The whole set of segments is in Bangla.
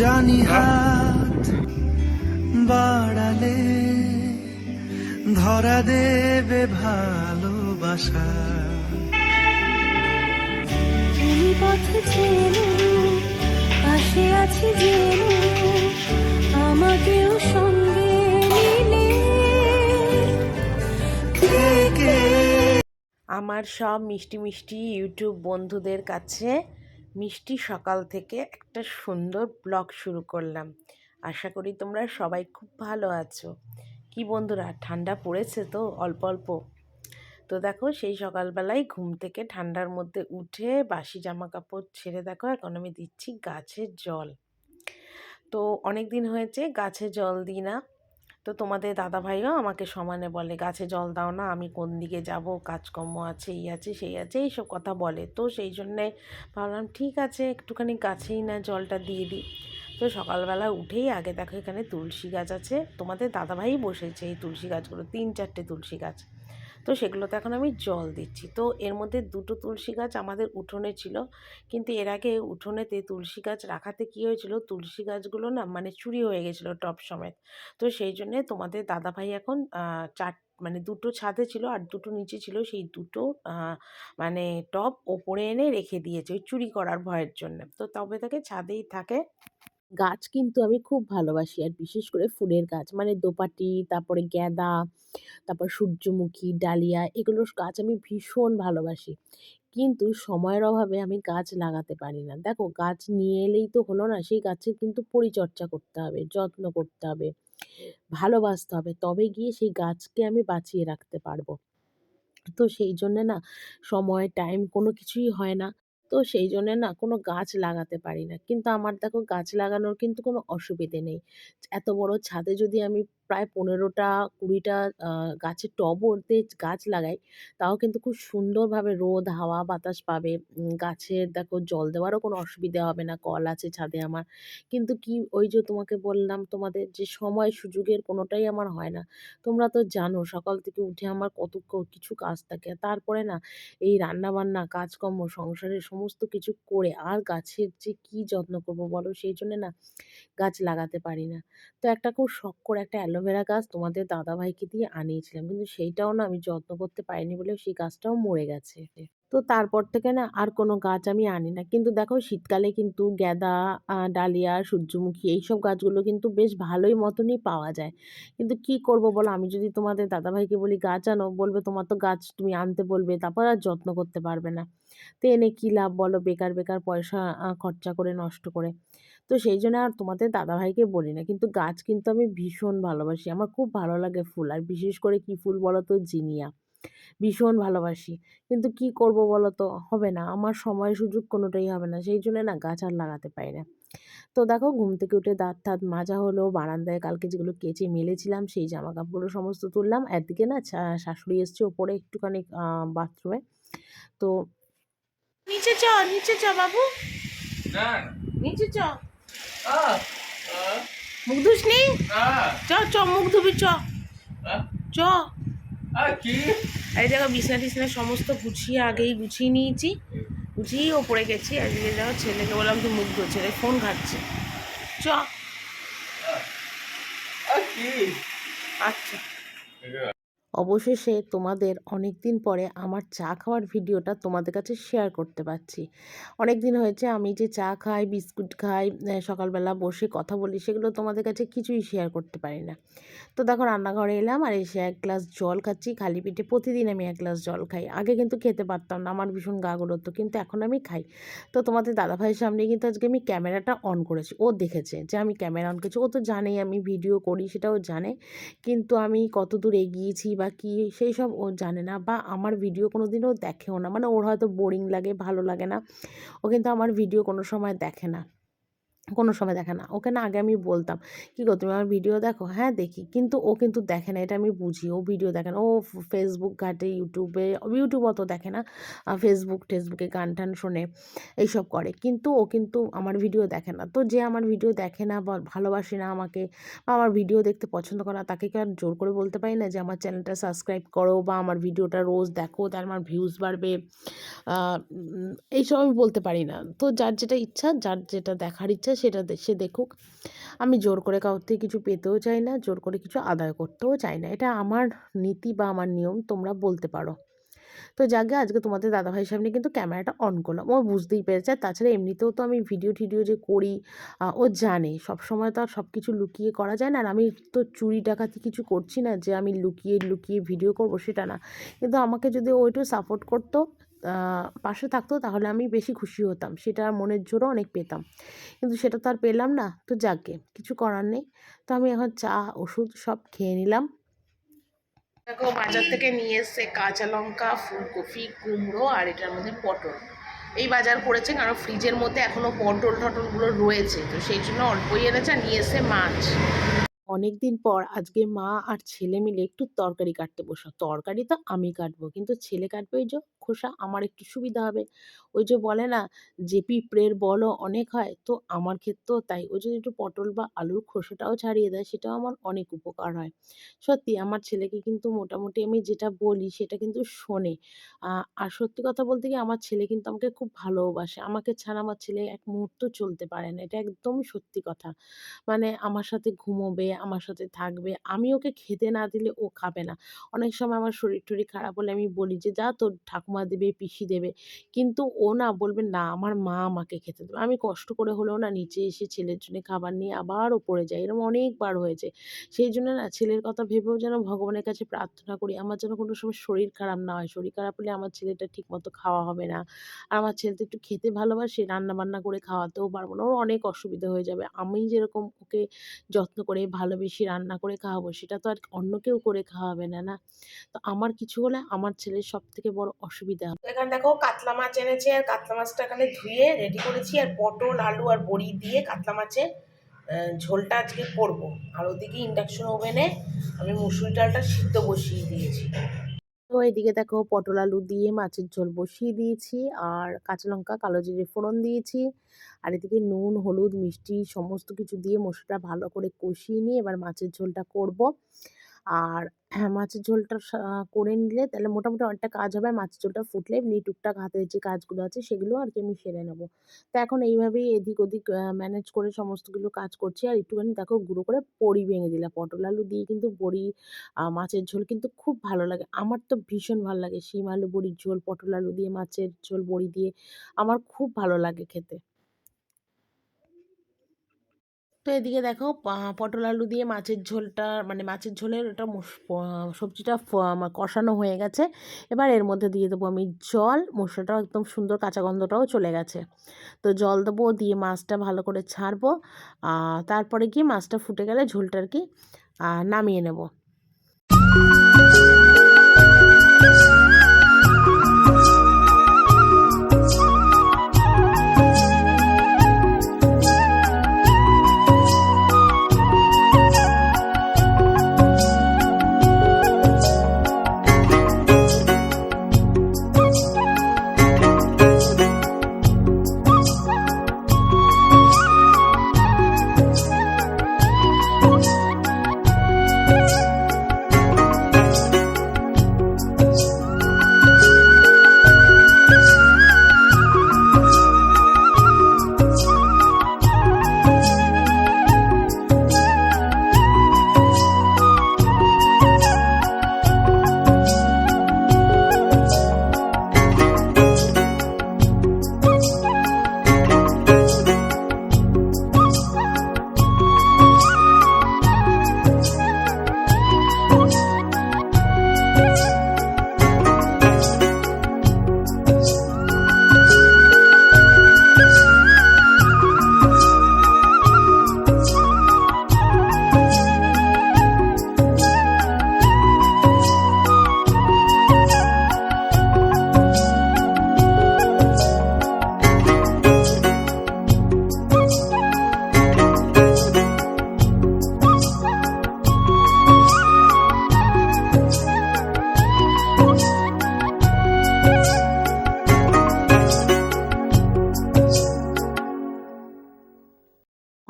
জানি হাত বাড়ালে ধরা দেবে ভালোবাসা। তুমি পথে চেনো পাশে আছি জেনে আমাকেও সঙ্গে নিলে। আমার সব মিষ্টি মিষ্টি ইউটিউব বন্ধুদের কাছে মিষ্টি সকাল থেকে একটা সুন্দর ব্লগ শুরু করলাম। আশা করি তোমরা সবাই খুব ভালো আছো। কি বন্ধুরা, ঠান্ডা পড়েছে তো অল্প অল্প? তো দেখো, সেই সকালবেলায় ঘুম থেকে ঠান্ডার মধ্যে উঠে বাসি জামা কাপড় ছেড়ে দেখো, এখন আমি দিচ্ছি গাছের জল। তো অনেক দিন হয়েছে গাছে জল দিই না। তো তোমাদের দাদা ভাইও আমাকে সমানে বলে, গাছে জল দাও না, আমি কোন দিকে যাব? কাজকর্ম আছে, এই আছে, সেই আছে, এইসব কথা বলে। তো সেই জন্যে ভাবলাম, ঠিক আছে, একটুখানি গাছেই না জলটা দিয়ে দিই। তো সকালবেলা উঠেই আগে দেখো এখানে তুলসী গাছ আছে। তোমাদের দাদাভাই বসেছে এই তুলসী গাছগুলো, তিন চারটে তুলসী গাছ। তো সেগুলোতে এখন আমি জল দিচ্ছি। তো এর মধ্যে দুটো তুলসী গাছ আমাদের উঠোনে ছিল। কিন্তু এর আগে উঠোনেতে তুলসী গাছ রাখাতে কী হয়েছিল? তুলসী গাছগুলো না মানে চুরি হয়ে গেছিল টপ সমেত। তো সেই জন্যে তোমাদের দাদাভাই এখন চার মানে দুটো ছাদে ছিল আর দুটো নিচে ছিল। সেই দুটো মানে টপ ওপরে এনে রেখে দিয়েছে, ওই চুরি করার ভয়ের জন্য। তো তবে তাকে ছাদেই থাকে। গাছ কিন্তু আমি খুব ভালোবাসি। আর বিশেষ করে ফুলের গাছ মানে দোপাটি, তারপরে গ্যাদা তারপর সূর্যমুখী, ডালিয়া, এগুলোর গাছ আমি ভীষণ ভালোবাসি। কিন্তু সময়ের অভাবে আমি গাছ লাগাতে পারি না। দেখো, গাছ নিয়ে এলেই তো হলো না, সেই গাছের কিন্তু পরিচর্যা করতে হবে, যত্ন করতে হবে, ভালোবাসতে হবে। তবে গিয়ে সেই গাছকে আমি বাঁচিয়ে রাখতে পারব। তো সেই জন্যে না, সময় টাইম কোনো কিছুই হয় না। তো সেই জন্য না কোনো গাছ লাগাতে পারি না। কিন্তু আমার দেখো গাছ লাগানোর কিন্তু কোনো অসুবিধে নেই। এত বড় ছাদে যদি আমি প্রায় পনেরোটা কুড়িটা গাছের টবতে গাছ লাগাই, তাও কিন্তু খুব সুন্দরভাবে রোদ, হাওয়া, বাতাস পাবে। গাছের দেখো জল দেওয়ারও কোনো অসুবিধা হবে না, কল আছে ছাদে আমার। কিন্তু কি ওই যে তোমাকে বললাম, তোমাদের যে সময় সুযোগের কোনোটাই আমার হয় না। তোমরা তো জানো সকাল থেকে উঠে আমার কত কিছু কাজ থাকে। তারপরে না এই রান্না বান্না কাজকর্ম, সংসারের সমস্ত কিছু করে আর গাছের যে কি যত্ন করব বলো, সেই জন্য না গাছ লাগাতে পারি না। তো একটা খুব শখ করে একটা অ্যালোভেরা গাছ তোমাদের দাদাভাইকে দিয়ে আনিয়েছিলাম। কিন্তু সেইটাও না আমি যত্ন করতে পারিনি বলে সেই গাছটাও মরে গেছে। তো তারপর থেকে না আর কোনো গাছ আমি আনি না। কিন্তু দেখো শীতকালে কিন্তু গ্যাদা ডালিয়া, সূর্যমুখী এইসব গাছগুলো কিন্তু বেশ ভালোই মতনই পাওয়া যায়। কিন্তু কি করব বলো? আমি যদি তোমাদের দাদাভাইকে বলি, গাছ আনো, বলবে, তোমার তো গাছ তুমি আনতে বলবে, তারপর আর যত্ন করতে পারবে না। তো এনে কী লাভ বলো? বেকার বেকার পয়সা খরচা করে, নষ্ট করে। তো সেই জন্য আর তোমাদের দাদাভাইকে বলি না। কিন্তু গাছ কিন্তু আমি ভীষণ ভালোবাসি। আমার খুব ভালো লাগে ফুল। আর বিশেষ করে কি ফুল বলো তো জিনিয়া। ভীষণ ভালোবাসি। কিন্তু কি করব বলো তো হবে না। আমার সময় সুযোগ কোনোটাই হবে না। সেই জন্য না গাছ আর লাগাতে পারি না। তো দেখো ঘুম থেকে উঠে দাঁত ঠাত মাজা হলো বারান্দায় কালকে যেগুলো কেচে মেলেছিলাম সেই জামা কাপড়গুলো সমস্ত তুললাম। একদিকে না শাশুড়ি এসছে ওপরে একটুখানি বাথরুমে। তো নিচে চ নিচে চ বাবু। না। নিচে চ। মুখ ধুস নি? চ চ মুখ ধুবি চ। চ। এই দেখো বিছনা টিছনা সমস্ত গুছিয়ে আগেই গুছিয়ে নিয়েছি। গুছিয়ে ওপরে গেছি আজকে যাও ছেলেকে বললাম তুই মুখ ধো ছেলে ফোন ঘাটছে। চ। আচ্ছা। অবশেষে তোমাদের অনেক দিন পরে আমার চা খাওয়ার ভিডিওটা তোমাদের কাছে শেয়ার করতে পারছি। অনেক দিন হয়েছে আমি যে চা খাই, বিস্কুট খাই সকালবেলা বসে কথা বলি, সেগুলো তোমাদের কাছে কিছুই শেয়ার করতে পারি না। তো দেখো রান্নাঘরে এলাম আর এসে এক গ্লাস জল খাচ্ছি, খালি পেটে প্রতিদিন আমি এক গ্লাস জল খাই। আগে কিন্তু খেতে পারতাম না, আমার ভীষণ গা গুলোতো, কিন্তু এখন আমি খাই। তো তোমাদের দাদাভাইয়ের সামনে কিন্তু আজকে আমি ক্যামেরাটা অন করেছি। ও দেখেছে যে আমি ক্যামেরা অন করেছি। ও তো জানেই আমি ভিডিও করি, সেটাও জানে। কিন্তু আমি কত দূর এগিয়েছি বা কী সেই সব ও জানে না বা আমার ভিডিও কোনো দিনও দেখেও না। মানে ওর হয়তো বোরিং লাগে, ভালো লাগে না। ও কিন্তু আমার ভিডিও কোনো সময় দেখে না। কোনো সময় দেখে না। ওকে না আগে আমি বলতাম, কী গো, তুমি আমার ভিডিও দেখো? হ্যাঁ দেখি। কিন্তু ও কিন্তু দেখে না, এটা আমি বুঝি। ও ভিডিও দেখে না, ও ফেসবুক ঘাটে ইউটিউবে ইউটিউব অত দেখে না। ফেসবুক টেসবুকে গান টান শোনে, এইসব করে। কিন্তু ও কিন্তু আমার ভিডিও দেখে না। তো যে আমার ভিডিও দেখে না বা ভালোবাসে না আমাকে বা আমার ভিডিও দেখতে পছন্দ করে না, তাকে কি আর জোর করে বলতে পারি না যে, আমার চ্যানেলটা সাবস্ক্রাইব করো বা আমার ভিডিওটা রোজ দেখো, তার আমার ভিউজ বাড়বে? এইসব আমি বলতে পারি না। তো যার যেটা ইচ্ছা, যার যেটা দেখার ইচ্ছা সেটা সে দেখুক। আমি জোর করে কারোর থেকে কিছু পেতেও চাই না, জোর করে কিছু আদায় করতেও চাই না। এটা আমার নীতি বা আমার নিয়ম, তোমরা বলতে পারো। তো যাকে আজকে তোমাদের দাদাভাইয়ের সামনে কিন্তু ক্যামেরাটা অন করলাম। ও বুঝতেই পেরেছে। আর তাছাড়া এমনিতেও তো আমি ভিডিও টিডিও যে করি ও জানে। সব সময় তো আর সব কিছু লুকিয়ে করা যায় না। আর আমি তো চুরি ডাকাতি কিছু করছি না যে আমি লুকিয়ে লুকিয়ে ভিডিও করব সেটা না। কিন্তু আমাকে যদি ও একটু সাপোর্ট করতো পাশে থাকতো তাহলে আমি বেশি খুশি হতাম। সেটা মনের জোরও অনেক পেতাম। কিন্তু সেটা তো আর পেলাম না। তো যাকে কিছু করার নেই। তো আমি এখন চা ওষুধ সব খেয়ে নিলাম। দেখো বাজার থেকে নিয়ে এসছে কাঁচা লঙ্কা ফুলকপি কুমড়ো আর এটার মধ্যে পটল। এই বাজার করেছে কারণ ফ্রিজের মধ্যে এখনও পটল টটলগুলো রয়েছে। তো সেই জন্য অল্পই এনেছে আর নিয়ে এসে মাছ। অনেক দিন পর আজকে মা আর ছেলে মিলে একটু তরকারি কাটতে বসো তরকারি তো আমি কাটবো কিন্তু ছেলে কাটবে ওই যে খোসা, আমার একটু সুবিধা হবে। ওই যে বলে না যে পিঁপড়ের বলও অনেক হয়। তো আমার ক্ষেত্রেও তাই। ওই যদি একটু পটল বা আলুর খোসাটাও ছাড়িয়ে দেয়, সেটাও আমার অনেক উপকার হয়। সত্যি, আমার ছেলেকে কিন্তু মোটামুটি আমি যেটা বলি, সেটা কিন্তু শোনে। আর সত্যি কথা বলতে কি, আমার ছেলে কিন্তু আমাকে খুব ভালোবাসে। আমাকে ছাড়া আমার ছেলে এক মুহূর্ত চলতে পারে না। এটা একদমই সত্যি কথা। মানে আমার সাথে ঘুমোবে, আমার সাথে থাকবে। আমি ওকে খেতে না দিলে ও খাবে না। অনেক সময় আমার শরীর টরীর খারাপ হলে আমি বলি যে, যা তোর ঠাকুমা দেবে, পিসি দেবে। কিন্তু ও না বলবে, না, আমার মা আমাকে খেতে দেবে। আমি কষ্ট করে হলেও না নিচে এসে ছেলের জন্য খাবার নিয়ে আবার ওপরে যাই। এরকম অনেকবার হয়েছে। সেই জন্য না ছেলের কথা ভেবেও যেন ভগবানের কাছে প্রার্থনা করি, আমার যেন কোনো সময় শরীর খারাপ না হয়। শরীর খারাপ হলে আমার ছেলেটা ঠিকমতো খাওয়া হবে না। আর আমার ছেলে তো একটু খেতে ভালোবাসে রান্না বান্না করে খাওয়াতেও পারব না। ওর অনেক অসুবিধা হয়ে যাবে। আমি যেরকম ওকে যত্ন করে, ভালোবেসে রান্না করে খাওয়াবো, সেটা তো আর অন্য কেউ করে খাওয়াবে না না? তো আমার কিছু হলে আমার ছেলের সব থেকে বড় অসুবিধা হবে এখানে দেখো কাতলা মাছ এনেছি আর কাতলা মাছটা এখানে ধুয়ে রেডি করেছি আর পটল আলু আর বড়ি দিয়ে কাতলা মাছের ঝোলটা আজকে করব। আর ওদিকে ইন্ডাকশন ওভেনে আমি মুসুরি ডালটা সিদ্ধ বসিয়ে দিয়েছি। তো এদিকে দেখো পটল আলু দিয়ে মাছের ঝোল বসিয়ে দিয়েছি আর কাঁচা লঙ্কা কালো জিরে ফোড়ন দিয়েছি। আর এদিকে নুন হলুদ মিষ্টি সমস্ত কিছু দিয়ে মশলাটা ভালো করে কষিয়ে নিয়ে এবার মাছের ঝোলটা করব। আর হ্যাঁ মাছের ঝোলটা করে নিলে তাহলে মোটামুটি অনেকটা কাজ হবে। মাছের ঝোলটা ফুটলে এমনি টুকটাক হাতের যে কাজগুলো আছে সেগুলো আর কি আমি সেরে নেব। তো এখন এইভাবেই এদিক ওদিক ম্যানেজ করে সমস্তগুলো কাজ করছি। আর একটুখানি দেখো গুঁড়ো করে বড়ি ভেঙে দিলাম। পটল আলু দিয়ে কিন্তু বড়ি মাছের ঝোল কিন্তু খুব ভালো লাগে। আমার তো ভীষণ ভালো লাগে। শিম আলু বড়ির ঝোল, পটল আলু দিয়ে মাছের ঝোল, বড়ি দিয়ে। আমার খুব ভালো লাগে খেতে। তো এদিকে দেখো পটল আলু দিয়ে মাছের ঝোলটা মানে মাছের ঝোলের ওটা সবজিটা কষানো হয়ে গেছে। এবার এর মধ্যে দিয়ে দেবো আমি জল। মশলাটাও একদম সুন্দর কাঁচা গন্ধটাও চলে গেছে। তো জল দেবো, দিয়ে মাছটা ভালো করে ছাড়বো। তারপরে কি মাছটা ফুটে গেলে ঝোলটা আর কি নামিয়ে নেব।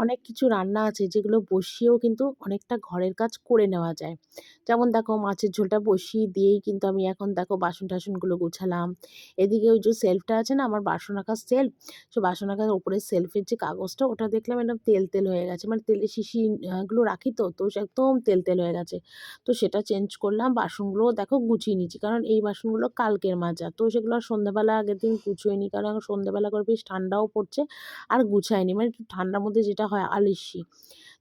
অনেক কিছু রান্না আছে যেগুলো বসিয়েও কিন্তু অনেকটা ঘরের কাজ করে নেওয়া যায়। যেমন দেখো মাছের ঝোলটা বসিয়ে দিয়েই কিন্তু আমি এখন দেখো বাসন টাসনগুলো গুছালাম। এদিকে ওই যে সেলফটা আছে না আমার বাসন রাখার সেলফ সে বাসন রাখার ওপরে সেলফের যে কাগজটা ওটা দেখলাম একদম তেল তেল হয়ে গেছে। মানে তেলের শিশি আহ, রাখি তো তো একদম তেল তেল হয়ে গেছে। তো সেটা চেঞ্জ করলাম বাসনগুলো দেখো গুছিয়ে নিচ্ছি কারণ এই বাসনগুলো কালকের মাজা তো সেগুলো আর সন্ধ্যাবেলা আগের দিন গুছোই নি কারণ সন্ধ্যাবেলা করে বেশ ঠান্ডাও পড়ছে আর গুছায়নি। মানে একটু ঠান্ডার মধ্যে যেটা হয় আলিশি।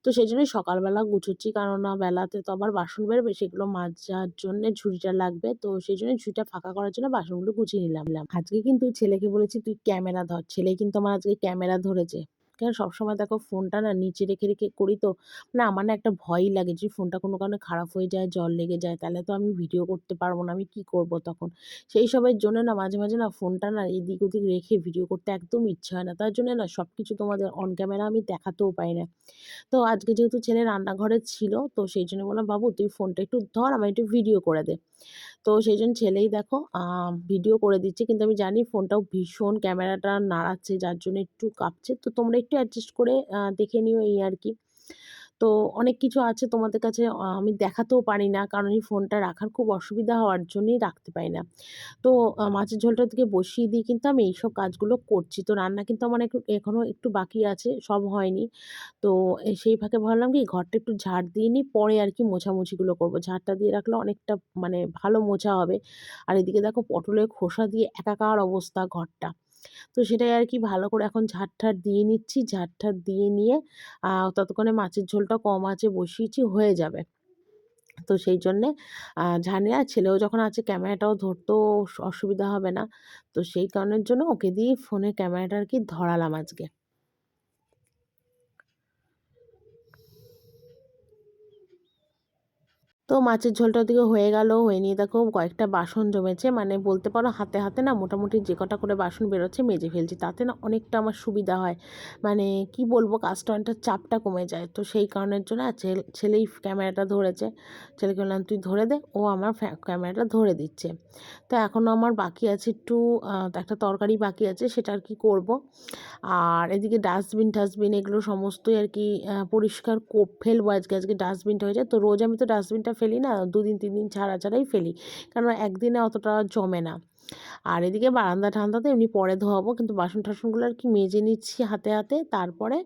তো সেই জন্যই সকালবেলা গুছোচ্ছি কেননা বেলাতে তো আবার বাসন বেরোবে, সেগুলো মাজার জন্য ঝুড়িটা লাগবে। তো সেই জন্য ঝুড়িটা ফাঁকা করার জন্য বাসনগুলো গুছিয়ে নিলাম। আজকে কিন্তু ছেলেকে বলেছি, তুই ক্যামেরা ধর। ছেলে কিন্তু আমার আজকে ক্যামেরা ধরেছে। কেন সবসময় দেখো ফোনটা না নিচে রেখে রেখে করি তো। না, আমার না একটা ভয়ই লাগে যে ফোনটা কোনো কারণে খারাপ হয়ে যায় জল লেগে যায়, তাহলে তো আমি ভিডিও করতে পারব না, আমি কি করব তখন? সেই সবের জন্য না মাঝে মাঝে না ফোনটা না এদিক ওদিক রেখে ভিডিও করতে একদম ইচ্ছা হয় না। তার জন্য না সব কিছু তোমাদের অন ক্যামেরা আমি দেখাতেও পাই না। তো আজকে যেহেতু ছেলে রান্নাঘরে ছিল, তো সেই জন্য বললাম, বাবু, তুই ফোনটা একটু ধর আমার একটু ভিডিও করে দে। তো সেই জন্য ছেলেই দেখো ভিডিও করে দিচ্ছে। কিন্তু আমি জানি ফোনটাও ভীষণ ক্যামেরাটা নাড়াচ্ছে, যার জন্য একটু কাঁপছে। তো তোমরা একটু অ্যাডজাস্ট করে দেখে নিও এই আর কি। তো অনেক কিছু আছে তোমাদের কাছে আমি দেখাতেও পারি না কারণ এই ফোনটা রাখার খুব অসুবিধা হওয়ার জন্যই রাখতে পারি না। তো মাছের ঝোলটার দিকে বসিয়ে দিয়ে কিন্তু আমি এইসব কাজগুলো করছি। তো রান্না কিন্তু আমার এখনও একটু বাকি আছে, সব হয়নি। তো সেই ফাঁকে ভাবলাম কি ঘরটা একটু ঝাড় দিয়ে নিই, পরে আর কি মোছামুছিগুলো করব ঝাড়টা দিয়ে রাখলে অনেকটা মানে ভালো মোছা হবে। আর এদিকে দেখো পটলের খোসা দিয়ে একাকার অবস্থা ঘরটা। তো সেটাই আর কি ভালো করে এখন ঝাড় ঠাট দিয়ে নিচ্ছি। ঝাড় ঠাট দিয়ে নিয়ে ততক্ষণে মাছের ঝোলটা কম আছে বসিয়েছি, হয়ে যাবে। তো সেই জন্যে ঝানে আর ছেলেও যখন আছে ক্যামেরাটাও ধরতেও অসুবিধা হবে না। তো সেই কারণের জন্য ওকে দিয়ে ফোনে ক্যামেরাটা আর কি ধরালাম আজকে। তো মাছের ঝোলটা ওদিকে হয়ে গেল, হয়ে নিয়ে দেখো কয়েকটা বাসন জমেছে। মানে বলতে পারো হাতে হাতে না মোটামুটি যে কটা করে বাসন বেরোচ্ছে মেজে ফেলছি, তাতে না অনেকটা আমার সুবিধা হয়। মানে কি বলব কাজটা অনেকটা চাপটা কমে যায়। তো সেই কারণের জন্য ছেলেই ক্যামেরাটা ধরেছে। ছেলেকে বললাম, তুই ধরে দে, ও আমার ক্যামেরাটা ধরে দিচ্ছে। তো এখনও আমার বাকি আছে একটু একটা তরকারি বাকি আছে, সেটা আর কি করব। আর এদিকে ডাস্টবিন টাস্টবিন এগুলো সমস্তই আর কি পরিষ্কার ফেলব আজকে আজকে ডাস্টবিনটা হয়ে যায়। তো রোজ আমি তো ডাস্টবিনটা ফেলি না, দুদিন তিন দিন ছাড়া ছাড়াই ফেলি। কারণ একদিনে অতটা জমে না। আর এদিকে বারান্দা ঠান্দাতে এমনি পরে ধোয়াবো, কিন্তু বাসন টাসনগুলো আর কি মেজে নিচ্ছি হাতে হাতে। তারপরে,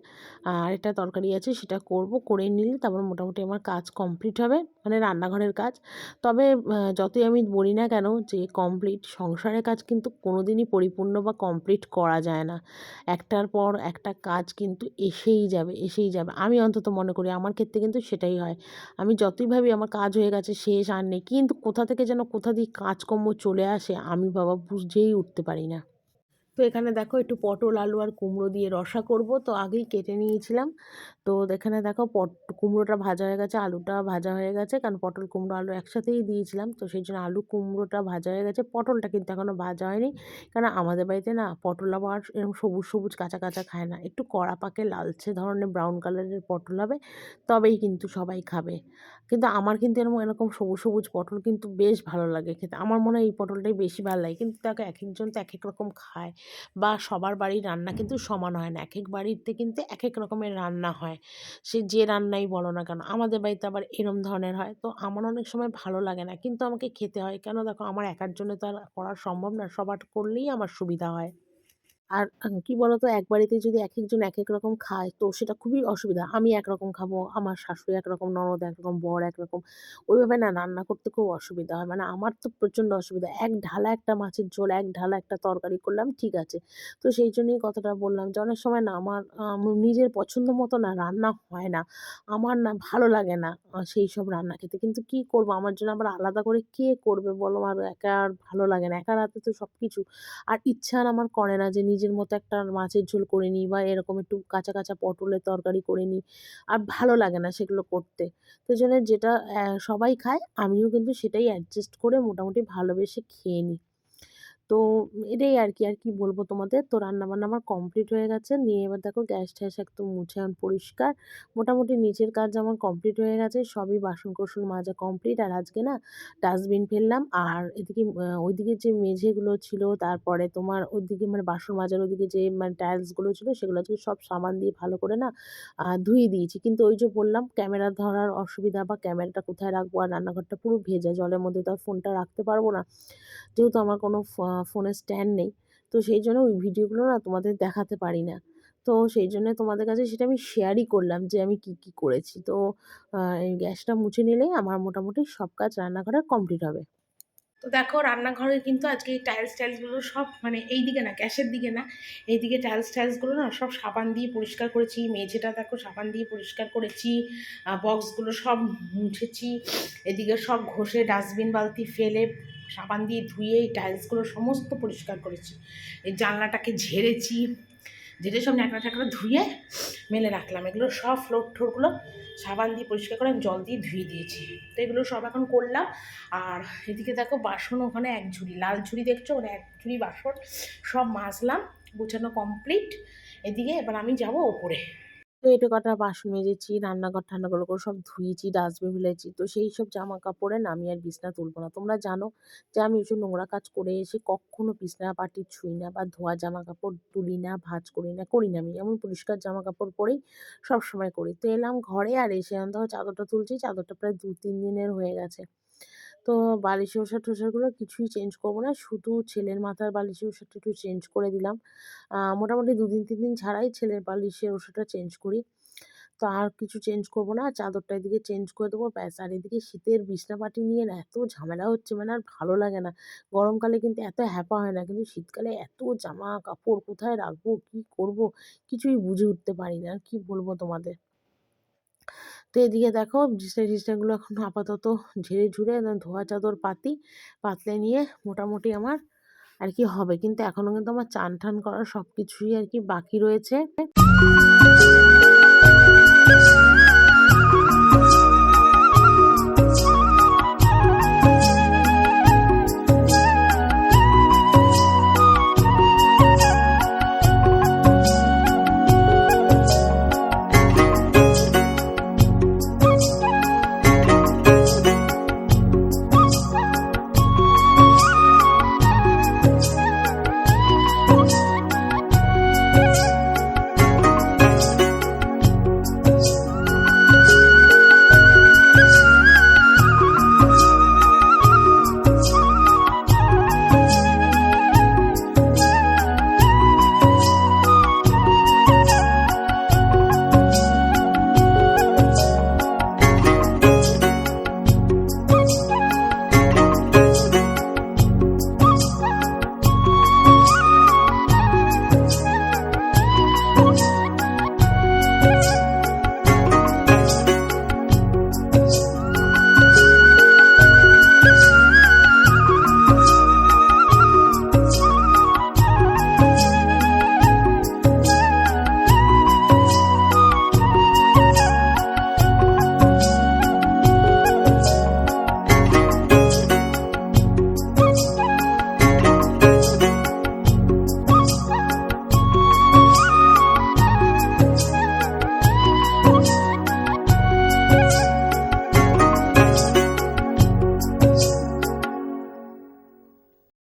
আর একটা তরকারি আছে, সেটা করব, করে নিলে তারপর মোটামুটি আমার কাজ কমপ্লিট হবে মানে রান্নাঘরের কাজ। তবে যতই আমি বলি না কেন যে কমপ্লিট, সংসারের কাজ কিন্তু কোনো দিনই পরিপূর্ণ বা কমপ্লিট করা যায় না। একটার পর একটা কাজ কিন্তু এসেই যাবে এসেই যাবে। আমি অন্তত মনে করি, আমার ক্ষেত্রে কিন্তু সেটাই হয়। আমি যতই ভাবি আমার কাজ হয়ে গেছে, শেষ আর নেই। কিন্তু কোথা থেকে যেন কোথা দিয়ে কাজকর্ম চলে আসে, আমি বাবা বুঝেই উঠতে পারি না। তো এখানে দেখো একটু পটল, আলু আর কুমড়ো দিয়ে রসা করব। তো আগেই কেটে নিয়েছিলাম। তো এখানে দেখো পট, কুমড়োটা ভাজা হয়ে গেছে, আলুটা ভাজা হয়ে গেছে। কারণ পটল, কুমড়ো, আলু একসাথেই দিয়েছিলাম। তো সেই জন্য আলু, কুমড়োটা ভাজা হয়ে গেছে। পটলটা কিন্তু এখনও ভাজা হয়নি। কারণ আমাদের বাড়িতে না পটল আবার এরকম সবুজ সবুজ, কাঁচা কাঁচা খায় না। একটু কড়া পাকে লালচে ধরনের ব্রাউন কালারের পটল হবে, তবেই কিন্তু সবাই খাবে। কিন্তু আমার কিন্তু এরকম এরকম সবুজ সবুজ পটল কিন্তু বেশ ভালো লাগে খেতে। আমার মনে হয় এই পটলটাই বেশি ভালো লাগে। কিন্তু দেখো এক একজন তো এক এক রকম খায়। বা সবার বাড়ির রান্না কিন্তু সমান হয় না। এক এক বাড়িতে কিন্তু এক এক রকমের রান্না হয়। সে যে রান্নাই বলো না কেন, আমাদের বাড়িতে আবার এরম ধরনের হয়। তো আমার অনেক সময় ভালো লাগে না। কিন্তু আমাকে খেতে হয়। কেন দেখো, আমার একার জন্য তো আর করা সম্ভব না। সবার করলেই আমার সুবিধা হয়। আর কি বলতো এক বাড়িতে যদি এক একজন এক এক রকম খায় তো সেটা খুবই অসুবিধা। আমি একরকম খাব, আমার শাশুড়ি একরকম, ননদ একরকম, বর একরকম। ওইভাবে না রান্না করতে খুব অসুবিধা হয়। মানে আমার তো প্রচণ্ড অসুবিধা। এক ঢালা একটা মাছের ঝোল, এক ঢালা একটা তরকারি করলাম ঠিক আছে। তো সেই জন্যই কথাটা বললাম যে অনেক সময় না আমার নিজের পছন্দ মতো না রান্না হয় না। আমার না ভালো লাগে না সেই সব রান্না খেতে। কিন্তু কি করব আমার জন্য আবার আলাদা করে কে করবে বলো? আর একা আর ভালো লাগে না। একার হাতে তো সব কিছু আর ইচ্ছা আর আমার করে না যে নিজের মতো একটা মাছের ঝোল করে নিই বা এরকম একটু কাঁচা, কাঁচা পটলের তরকারি করে নিই। আর ভালো লাগে না সেগুলো করতে। তো জন্য যেটা সবাই খায় আমিও কিন্তু সেটাই অ্যাডজাস্ট করে মোটামুটি ভালোবেসে খেয়ে নিই। তো এটাই আর কি আর কি বলব তোমাদের? তো রান্নাবান্না আমার কমপ্লিট হয়ে গেছে। নিয়ে এবার দেখো গ্যাস ট্যাস একদম মুছে এখন পরিষ্কার। মোটামুটি নিচের কাজ আমার কমপ্লিট হয়ে গেছে, সবই বাসন কোসন মাজা কমপ্লিট আর আজকে না ডাস্টবিন ফেললাম। আর এদিকে ওইদিকে যে মেঝেগুলো ছিল, তারপরে তোমার ওইদিকে মানে বাসন মাজার ওইদিকে যে মানে টাইলসগুলো ছিল, সেগুলো আজকে সব সামান দিয়ে ভালো করে না ধুয়ে দিয়েছি। কিন্তু ওই যে বললাম ক্যামেরা ধরার অসুবিধা বা ক্যামেরাটা কোথায় রাখব আর রান্নাঘরটা পুরো ভেজা জলের মধ্যে তো আর ফোনটা রাখতে পারব না। যেহেতু আমার কোনো ফোনের স্ট্যান্ড নেই। তো সেই জন্য ওই ভিডিওগুলো না তোমাদের দেখাতে পারি না। তো সেই জন্য তোমাদের কাছে সেটা আমি শেয়ারই করলাম যে আমি কি কি করেছি। তো গ্যাসটা মুছে নিলে আমার মোটামুটি সব কাজ রান্না করা কমপ্লিট হবে। তো দেখো রান্নাঘরে কিন্তু আজকে এই টাইলস টাইলসগুলো সব মানে এই দিকে না, গ্যাসের দিকে না, এইদিকে টাইলস টাইলসগুলো না সব সাবান দিয়ে পরিষ্কার করেছি, মেঝেটা দেখো সাবান দিয়ে পরিষ্কার করেছি বক্সগুলো সব মুছেছি, এদিকে সব ঘষে ডাস্টবিন বালতি ফেলে সাবান দিয়ে ধুয়ে এই টাইলসগুলো সমস্ত পরিষ্কার করেছি। এই জানলাটাকে ঝেড়েছি ঝেড়ে সব ন্যাকড়া ট্যাকড়া ধুয়ে মেলে রাখলাম। এগুলো সব ফ্লোর ঠোরগুলো সাবান দিয়ে পরিষ্কার করে জল দিয়ে ধুয়ে দিয়েছি। তো এগুলো সব এখন করলাম। আর এদিকে দেখো বাসন ওখানে এক ঝুড়ি, লাল ঝুড়ি দেখছ? ওখানে এক ঝুড়ি বাসন সব মাজলাম, গোছানো কমপ্লিট এদিকে এবার আমি যাব ওপরে। এটা কটা বাসন মেজেছি, রান্নাঘর ঠান্নাগুলো করে সব ধুয়েছি ডাস্টবিন ফেলেছি। তো সেই সব জামা কাপড়ে আমি আর বিছনা তুলবো না। তোমরা জানো যে আমি ওইসব নোংরা কাজ করে এসে কখনো বিছনা পাটি ছুঁই না বা ধোয়া জামা কাপড় তুলি না, ভাঁজ করি না করি না আমি। এমন পরিষ্কার জামা কাপড় পরেই সবসময় করি। তো এলাম ঘরে আর এসে আমি দেখো চাদরটা তুলছি, চাদরটা প্রায় দু তিন দিনের হয়ে গেছে। তো বালিশের ওষা টোষাগুলো কিছুই চেঞ্জ করব না। শুধু ছেলের মাথার বালিশের ওষাটা একটু চেঞ্জ করে দিলাম। মোটামুটি দুদিন তিন দিন ছাড়াই ছেলের বালিশের ওষাটা চেঞ্জ করি। তো আর কিছু চেঞ্জ করব না। চাদরটা এদিকে চেঞ্জ করে দেবো। ব্যাস, আর এদিকে শীতের বিছনাপাটি নিয়ে না এত ঝামেলা হচ্ছে মানে আর ভালো লাগে না। গরমকালে কিন্তু এত হ্যাপা হয় না। কিন্তু শীতকালে এত জামা কাপড় কোথায় রাখব, কি করব কিছুই বুঝে উঠতে পারি না। কি বলব তোমাদের? তো এদিকে দেখো বিছনা জিনিসটাগুলো এখন আপাতত ঝেড়ে ঝুড়ে ধোয়া চাদর পাতি, পাতলে নিয়ে মোটামুটি আমার আর কি হবে। কিন্তু এখনও কিন্তু আমার চান টান করার সব কিছুই আর কি বাকি রয়েছে।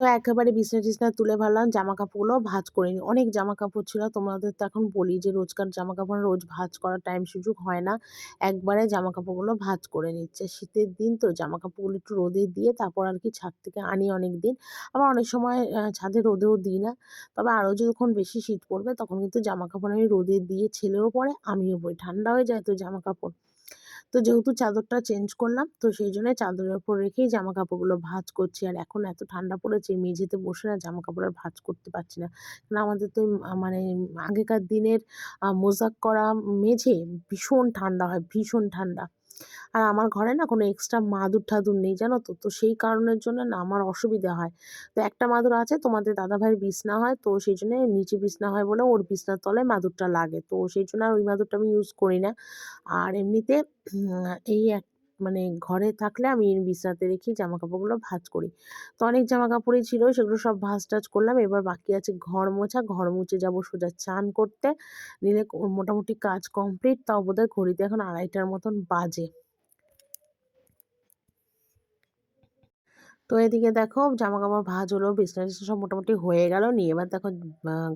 তো একেবারে বিছনা টিছনা তুলে ভাবলাম জামা কাপড়গুলো ভাঁজ করে নিই অনেক জামা কাপড় ছিল, তোমাদের তো এখন বলি যে রোজকার জামা কাপড় রোজ ভাঁজ করার টাইম সুযোগ হয় না। একবারে জামা কাপড়গুলো ভাঁজ করে নিচ্ছে। শীতের দিন তো জামা কাপড়গুলো একটু রোদে দিয়ে তারপর আর কি ছাদ থেকে আনি অনেক দিন আবার অনেক সময় ছাদে রোদেও দিই না। তবে আরও যখন বেশি শীত পড়বে তখন কিন্তু জামা কাপড় আমি রোদে দিয়ে ছেলেও পরে, আমিও পরি। ঠান্ডা হয়ে যায় তো জামা কাপড় তো যেহেতু চাদরটা চেঞ্জ করলাম, তো সেই জন্য চাদরের ওপর রেখেই জামা কাপড়গুলো ভাঁজ করছি। আর এখন এত ঠান্ডা পড়েছে মেঝেতে বসে না জামা কাপড় আর ভাঁজ করতে পারছি না। কারণ আমাদের তো মানে আগেকার দিনের মোজাক করা মেঝে ভীষণ ঠান্ডা হয়, ভীষণ ঠান্ডা। আর আমার ঘরে না কোনো এক্সট্রা মাদুর ঠাদুর নেই, জানো তো? তো সেই কারণের জন্য না আমার অসুবিধা হয়। তো একটা মাদুর আছে, তোমাদের দাদা ভাইয়ের বিছনা হয়, তো সেই জন্য নিচে বিছনা হয় বলে ওর বিছনার তলায় মাদুরটা লাগে। তো সেই জন্য আর ওই মাদুরটা আমি ইউজ করি না। আর এমনিতে এই এক মানে ঘরে থাকলে আমি বিছনাতে রেখে জামা কাপড়গুলো ভাঁজ করি। তো অনেক জামা কাপড়ই ছিল, সেগুলো সব ভাঁজ টাজ করলাম। এবার বাকি আছে ঘর মোছা। ঘর মুছে যাব সোজা চান করতে। নিলে মোটামুটি কাজ কমপ্লিট তাও বোধহয় ঘড়িতে এখন আড়াইটার মতন বাজে। তো এদিকে দেখো জামা কাপড় ভাঁজ হলো বিছনা টিছনা সব মোটামুটি হয়ে গেল। নিয়ে এবার দেখো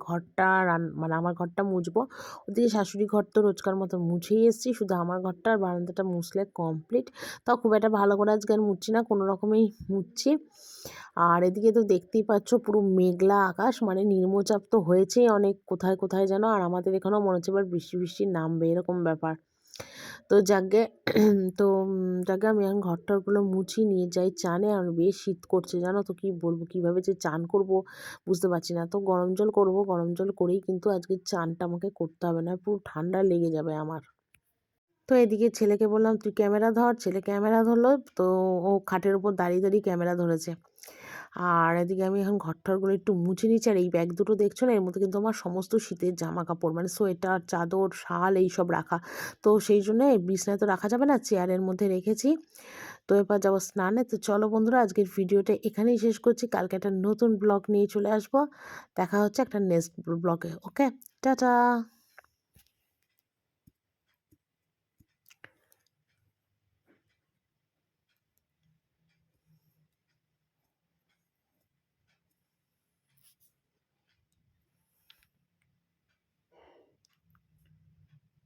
ঘরটা রান মানে আমার ঘরটা মুছবো। ওদিকে শাশুড়ি ঘর তো রোজকার মতো মুছেই এসেছি, শুধু আমার ঘরটা আর বারান্দাটা মুছলে কমপ্লিট তাও খুব একটা ভালো করে আজকে আর মুছছি না, কোনো রকমেই মুছছি। আর এদিকে তো দেখতেই পাচ্ছ পুরো মেঘলা আকাশ মানে নির্মচাপ তো হয়েছেই অনেক, কোথায় কোথায় যেন। আর আমাদের এখানেও মনে হচ্ছে এবার বৃষ্টি বৃষ্টি নামবে, এরকম ব্যাপার। তো যাকে তো যাকে আমি এখন ঘর টরগুলো মুছি নিয়ে যাই। চানে আর বেশ শীত করছে, জানো তো কি বলব? কীভাবে যে চান করব বুঝতে পারছি না। তো গরম জল করব, গরম জল করেই কিন্তু আজকে চানটা আমাকে করতে হবে, না পুরো ঠান্ডা লেগে যাবে আমার। তো এদিকে ছেলেকে বললাম, তুই ক্যামেরা ধর। ছেলে ক্যামেরা ধরলো, তো ও খাটের উপর দাঁড়িয়ে দাঁড়িয়ে ক্যামেরা ধরেছে। আর এদিকে আমি এখন ঘরটরগুলো একটু মুছে নিচ্ছি, আর এই ব্যাগ দুটো দেখছ না? এর মধ্যে কিন্তু আমার সমস্ত শীতের জামা কাপড় মানে সোয়েটার, চাদর, শাল এইসব রাখা। তো সেই জন্য বিছনায় তো রাখা যাবে না, চেয়ারের মধ্যে রেখেছি। তো এবার যাব স্নানে। তো চলো বন্ধুরা, আজকের ভিডিওটা এখানেই শেষ করছি। কালকে একটা নতুন ব্লগ নিয়ে চলে আসব। দেখা হচ্ছে একটা নেক্সট ব্লগে, ওকে? টাটা!